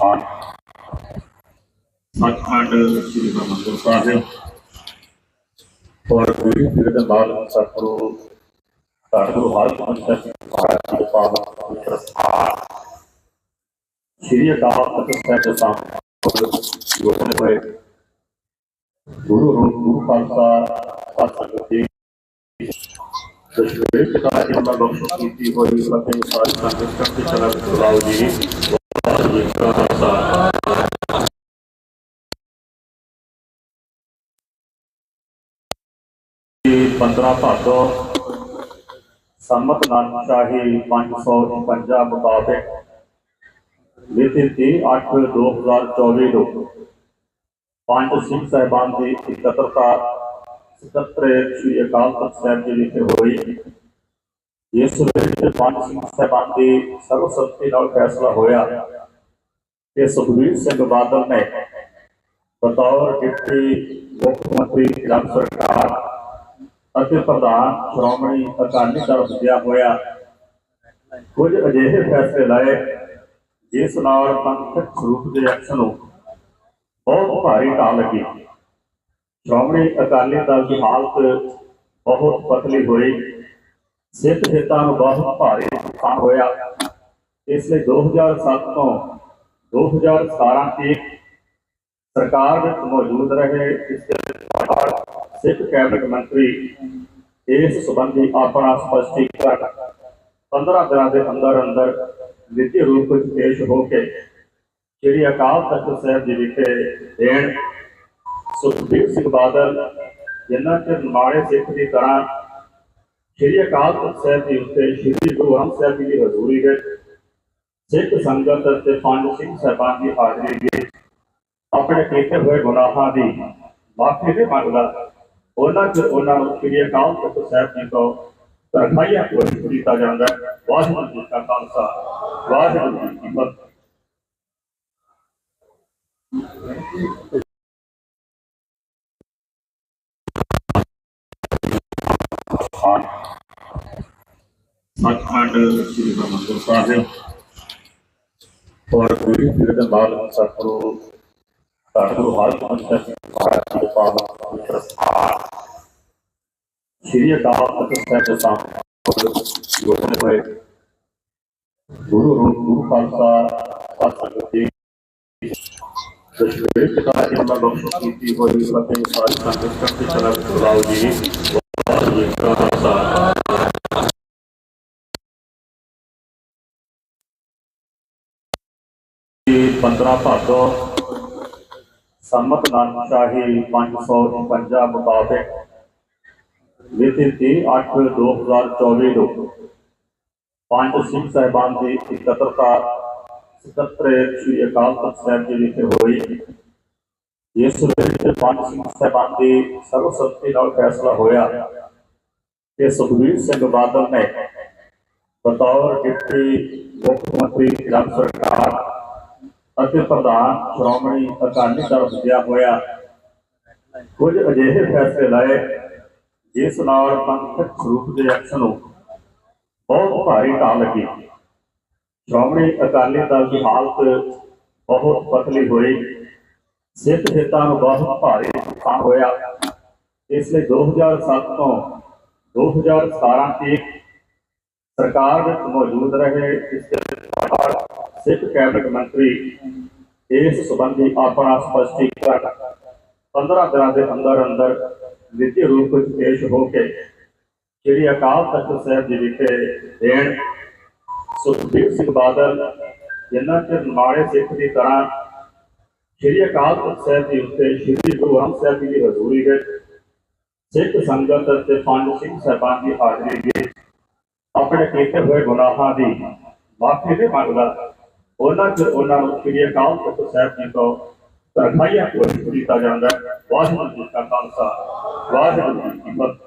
ਹਾਂ ਸੱਚਖੰਡ ਸ੍ਰੀ ਹਰਿਮੰਦਰ ਸਾਹਿਬ ਔਰ ਗੁਰੂ ਜੀ ਦੇ ਬਾਲ ਸਤਿਗੁਰੂ ਸਾਡੇ ਗੁਰੂ ਹਰਗੋਬਿੰਦ ਸਾਹਿਬ ਜੀ ਮਹਾਰਾਜ ਜੀ ਦੇ ਪਾਵਨ ਪਵਿੱਤਰ ਸਥਾਨ ਸ੍ਰੀ ਅਕਾਲ ਤਖਤ ਸਾਹਿਬ ਦੇ ਸਾਹਮਣੇ ਜੋੜਨੇ ਹੋਏ ਗੁਰੂ ਰੂਪ ਗੁਰੂ ਖਾਲਸਾ ਸਤਿਗੁਰੂ ਜੀ ਦਸ਼ਮੇਸ਼ ਪਿਤਾ ਜੀ ਦਾ ਬਖਸ਼ ਕੀਤੀ ਹੋਈ ਅਤੇ ਸਾਰੀ ਸੰਗਤ ਕਰਤੇ ਚਲਾ ਬੁਲਾਓ ਜੀ पंद्रह भादो संमत नानशाही पाँच सौ छपंजा मुताबिक। मिति अठ दो हज़ार चौबीस पाँच सिंह साहबान की एकत्रता सकत्रे श्री अकाल तख्त साहब जी विखे हुई। ਜਿਸ ਇਸ ਵਿੱਚ ਪੰਜ ਸਿੰਘ ਸਾਹਿਬਾਨ ਦੀ ਸਰਵਸੰਮਤੀ ਨਾਲ ਫੈਸਲਾ ਹੋਇਆ ਤੇ ਸੁਖਬੀਰ ਸਿੰਘ ਬਾਦਲ ਨੇ ਬਤੌਰ ਡਿਪਟੀ ਮੁੱਖ ਮੰਤਰੀ ਪੰਜਾਬ ਸਰਕਾਰ ਅਤੇ ਪ੍ਰਧਾਨ ਸ਼੍ਰੋਮਣੀ ਅਕਾਲੀ ਦਲ ਵਿੱਦਿਆ ਹੋਇਆ। ਕੁਝ ਅਜਿਹੇ ਫੈਸਲੇ ਲਾਏ, ਜਿਸ ਨਾਲ ਪੰਥਕ ਸਰੂਪ ਦੇ ਐਕਸ਼ਨ ਨੂੰ ਬਹੁਤ ਭਾਰੀ ਢਾਹ ਲੱਗੀ। ਸ਼੍ਰੋਮਣੀ ਅਕਾਲੀ ਦਲ ਦੀ ਹਾਲਤ ਬਹੁਤ ਪਤਲੀ ਹੋਈ। ਸਿੱਖ ਹਿੱਤਾਂ ਨੂੰ ਬਹੁਤ ਭਾਰੀ ਨੁਕਸਾਨ ਹੋਇਆ। ਇਸ ਲਈ 2007 ਤੋਂ 2017 ਤੱਕ ਸਰਕਾਰ ਵਿੱਚ ਮੌਜੂਦ ਰਹੇ। ਇਸ ਸਿੱਖ ਕੈਬਨਿਟ ਮੰਤਰੀ ਇਸ ਸੰਬੰਧੀ ਆਪਣਾ ਸਪਸ਼ਟੀਕਰਨ 15 ਦਿਨਾਂ ਦੇ ਅੰਦਰ ਅੰਦਰ ਨਿੱਜੀ ਰੂਪ ਵਿੱਚ ਪੇਸ਼ ਹੋ ਕੇ ਸ੍ਰੀ ਅਕਾਲ ਤਖਤ ਸਾਹਿਬ ਜੀ ਵਿਖੇ ਦੇਣ, ਸੁਖਬੀਰ ਸਿੰਘ ਬਾਦਲ ਜਿਨ੍ਹਾਂ ਤੇ ਮਾੜੇ ਸਿੱਖ ਦੀ ਤਰ੍ਹਾਂ ਸ੍ਰੀ ਅਕਾਲ ਤਖਤ ਸਾਹਿਬ ਜੀ ਉੱਤੇ ਸ੍ਰੀ ਗੁਰੂ ਗ੍ਰੰਥ ਸਾਹਿਬ ਜੀ ਦੀ ਹਜ਼ੂਰੀ ਵਿੱਚ ਸਿੱਖ ਸੰਗਤ ਅਤੇ ਪੰਜ ਸਿੰਘ ਸਾਹਿਬਾਨ ਦੀ ਹਾਜ਼ਰੀ ਵਿੱਚ ਆਪਣੇ ਕੀਤੇ ਹੋਏ ਗੁਨਾਹਾਂ ਦੀ ਮਾਫੀ ਦੇ ਮੰਗਦਾ ਉਹਨਾਂ ਚ ਉਹਨਾਂ ਨੂੰ ਸ੍ਰੀ ਅਕਾਲ ਤਖਤ ਸਾਹਿਬ ਜੀ ਤੋਂ ਤਰਖਾਈਆ ਕੋਈ ਕੀਤਾ ਜਾਂਦਾ ਹੈ। ਵਾਹਿਗੁਰੂ ਜੀ ਕਾ ਖਾਲਸਾ, ਵਾਹਿਗੁਰੂ ਜੀ ਕੀ ਫਤਿਹ ਹਰਗੋਬਿੰਦ ਸਾਹਿਬ ਜੀ ਮਹਾਰਾਜ ਜੀ ਦੇ ਪਾਵਨ ਪਵਿੱਤਰ ਸਥਾਨ ਸ੍ਰੀ ਅਕਾਲ ਤਖਤ ਸਾਹਿਬ ਦੇ ਸਾਹਮਣੇ ਜੋੜਨੇ ਹੋਏ ਗੁਰੂ ਰੂਪ ਗੁਰੂ ਖਾਲਸਾ ਸਤਿਗੁਰੂ ਜੀ ਦਸ਼ਮੇਸ਼ ਪਿਤਾ ਜੀ ਦਾ ਬਖਸ਼ ਕੀਤੀ ਹੋਈ ਅਤੇ ਸਾਰੀ ਸੰਗਤ ਕਰਤੇ ਚਲਾ ਬੁਲਾਓ ਜੀ ਵਾਹਿਗੁਰੂ 15 ਭਾਦੋ ਸੰਮਤ ਨਾਨਕ ਸ਼ਾਹੀ 555 ਮੁਤਾਬਕ ਮਿਤੀ 30/8/2024 ਨੂੰ ਪੰਜ ਸਿੰਘ ਸਾਹਿਬਾਨ ਦੀ ਇਕੱਤਰਤਾ ਸਕੱਤਰ ਸ੍ਰੀ ਅਕਾਲ ਤਖਤ ਸਾਹਿਬ ਜੀ ਵਿਖੇ ਹੋਈ ਇਸ ਵਿੱਚ ਪੰਜ ਸਿੰਘ ਸਾਹਿਬਾਨ ਦੀ ਸਰਵਸੰਮਤੀ ਨਾਲ ਫੈਸਲਾ ਹੋਇਆ ਕਿ ਸੁਖਬੀਰ ਸਿੰਘ ਬਾਦਲ ਨੇ ਬਤੌਰ ਡਿਪਟੀ ਮੁੱਖ ਮੰਤਰੀ ਪੰਜਾਬ ਸਰਕਾਰ ਅਤੇ ਪ੍ਰਧਾਨ ਸ਼੍ਰੋਮਣੀ ਅਕਾਲੀ ਦਲ ਵਿੱਦਿਆ ਹੋਇਆ। ਕੁਝ ਅਜਿਹੇ ਫੈਸਲੇ ਲਏ, ਜਿਸ ਨਾਲ ਪੰਥਕ ਸਰੂਪ ਦੇ ਅਕਸ ਨੂੰ ਬਹੁਤ ਭਾਰੀ ਢਾਹ ਲੱਗੀ। ਸ਼੍ਰੋਮਣੀ ਅਕਾਲੀ ਦਲ ਦੀ ਹਾਲਤ ਬਹੁਤ ਪਤਲੀ ਹੋਈ। ਸਿੱਖ ਹਿੱਤਾਂ ਨੂੰ ਬਹੁਤ ਭਾਰੀ ਨੁਕਸਾਨ ਹੋਇਆ। ਇਸ ਲਈ 2007 ਤੋਂ 2017 ਤੱਕ ਸਰਕਾਰ ਵਿੱਚ ਮੌਜੂਦ ਰਹੇ ਇਸ ਦੇ ਸਿੱਖ ਕੈਬਨਿਟ ਮੰਤਰੀ ਇਸ ਸਬੰਧੀ ਆਪਣਾ ਸਪਸ਼ਟੀਕਰਨ 15 ਦਿਨਾਂ ਦੇ ਅੰਦਰ ਅੰਦਰ ਲਿਖਤੀ ਰੂਪ ਵਿੱਚ ਪੇਸ਼ ਹੋ ਕੇ ਸ੍ਰੀ ਅਕਾਲ ਤਖਤ ਸਾਹਿਬ ਜੀ ਵਿਖੇ ਦੇਣ। ਸੁਖਬੀਰ ਸਿੰਘ ਬਾਦਲ ਜਿਨ੍ਹਾਂ ਤੇ ਮਾੜੇ ਸਿੱਖ ਦੀ ਤਰ੍ਹਾਂ ਸ੍ਰੀ ਅਕਾਲ ਤਖਤ ਸਾਹਿਬ ਜੀ ਉੱਤੇ ਸ੍ਰੀ ਗੁਰੂ ਗ੍ਰੰਥ ਸਾਹਿਬ ਜੀ ਦੀ ਹਜ਼ੂਰੀ ਵਿੱਚ ਸਿੱਖ ਸੰਗਤ ਅਤੇ ਪੰਜ ਸਿੰਘ ਸਾਹਿਬਾਨ ਦੀ ਹਾਜ਼ਰੀ ਵਿੱਚ ਆਪਣੇ ਕੀਤੇ ਹੋਏ ਗੁਨਾਹਾਂ ਦੀ ਮਾਫੀ ਦੇ ਮੰਗਦਾ ਉਹਨਾਂ ਚ ਉਹਨਾਂ ਨੂੰ ਸ੍ਰੀ ਅਕਾਲ ਤਖਤ ਸਾਹਿਬ ਜੀ ਤੋਂ ਤਰਖਾਈਆ ਕੋਈ ਕੀਤਾ ਜਾਂਦਾ ਹੈ। ਵਾਹਿਗੁਰੂ ਜੀ ਕਾ ਖਾਲਸਾ ਵਾਹਿਗੁਰੂ ਜੀ ਕੀ ਫਤਿਹ